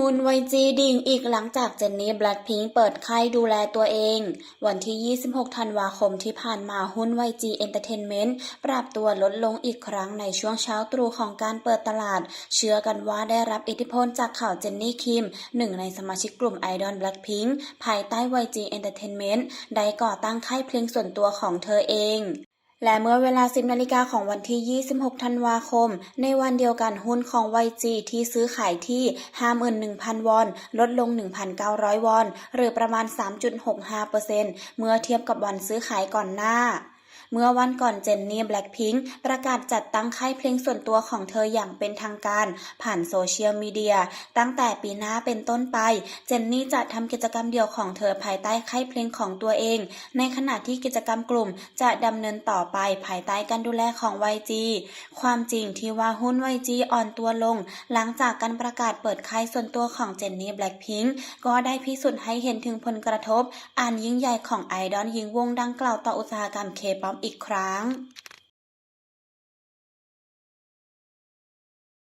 ฮุนไวจีดิ่งอีกหลังจากเจนนี่แบล็คพิงค์เปิดค่ายดูแลตัวเอง วันที่ 26 ธันวาคมที่ผ่านมาหุ้นไวจีเอนเตอร์เทนเมนต์ปรับตัวลดลงอีกครั้งในช่วงเช้าตรู่ของการเปิดตลาด เชื่อกันว่าได้รับอิทธิพลจากข่าวเจนนี่คิม หนึ่งในสมาชิกกลุ่มไอดอลแบล็คพิงค์ภายใต้ไวจีเอนเตอร์เทนเมนต์ได้ก่อตั้งค่ายเพลงส่วนตัวของเธอเอง และเมื่อเวลา 10นาฬิกาของวันที่ 26 ธันวาคม ในวันเดียวกันหุ้นของ YG ที่ซื้อขายที่ 51,000 วอน ลดลง 1,900 วอน หรือประมาณ 3.65%เมื่อเทียบกับวันซื้อขายก่อนหน้า เมื่อวันก่อนเจนนี่แบล็คพิงค์ประกาศจัดตั้งค่ายเพลงส่วนตัวของเธออย่างเป็นทางการผ่านโซเชียลมีเดีย ตั้งแต่ปีหน้าเป็นต้นไป เจนนี่จะทำกิจกรรมเดี่ยวของเธอภายใต้ค่ายเพลงของตัวเอง ในขณะที่กิจกรรมกลุ่มจะดำเนินต่อไปภายใต้การดูแลของ YG ความจริงที่ว่าหุ้น YG อ่อนตัวลง หลังจากการประกาศเปิดค่ายส่วนตัวของเจนนี่แบล็คพิงค์ก็ได้พิสูจน์ให้เห็นถึงผลกระทบ อันยิ่งใหญ่ของไอดอลหญิงวงดังกล่าวต่ออุตสาหกรรมเคป๊อปอีกครั้ง